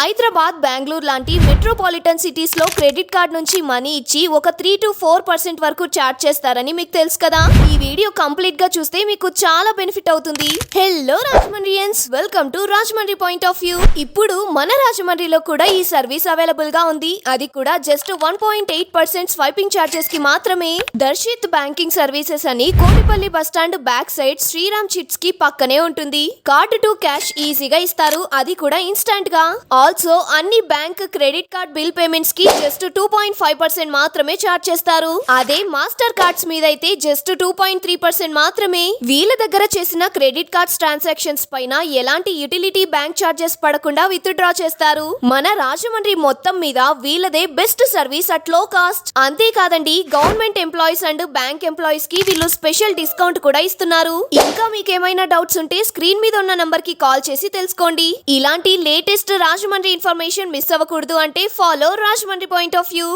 హైదరాబాద్ బెంగళూరు లాంటి మెట్రోపాలిటన్ సిటీస్లో credit card నుంచి మనీ ఇచ్చి ఒక త్రీ టు ఫోర్ పర్సెంట్ వరకు చార్జ్ చేస్తారని మీకు తెలుసు కదా? ఈ వీడియో కంప్లీట్గా చూస్తే మీకు చాలా బెనిఫిట్ అవుతుంది. Hello రాజమండ్రియన్స్. Welcome to Rajahmundry point of view ఇప్పుడు మన రాజమండ్రిలో కూడా ఈ సర్వీస్ అవైలబుల్గా ఉంది. అది కూడా just one point eight percent swiping చార్జెస్కి మాత్రమే. దర్శిత్ బ్యాంకింగ్ సర్వీసెస్ అని Kotipalli bus stand back side Sriram చిట్స్కి పక్కనే ఉంటుంది. కార్డు టు క్యాష్ ఈజీగా ఇస్తారు. అది కూడా ఇన్స్టాంట్గా. ఆల్సో అన్ని bank credit card bill పేమెంట్స్కి just two point five percent మాత్రమే చార్జ్ చేస్తారు. అదే మాస్టర్ కార్డ్స్ మీద అయితే just two point three percent మాత్రమే. వీళ్ళ దగ్గర చేసిన క్రెడిట్ కార్డ్స్ ట్రాన్సాక్షన్స్ పైన ఎలాంటి యుటిలిటీ బ్యాంక్ చార్జెస్ పడకుండా విత్ డ్రా చేస్తారు. మన రాజమండ్రి మొత్తం మీద వీళ్ళదే best service at low cost అంతేకాదండి గవర్నమెంట్ ఎంప్లాయీస్ అండ్ బ్యాంక్ ఎంప్లాయీస్కి వీళ్ళు స్పెషల్ డిస్కౌంట్ కూడా ఇస్తున్నారు. ఇంకా మీకేమైనా డౌట్స్ ఉంటే స్క్రీన్ మీద ఉన్న నంబర్కి కాల్ చేసి తెలుసుకోండి. ఇలాంటి latest Rajahmundry Rajahmundry information miss అవ్వకూడదు అంటే follow Rajahmundry point of view.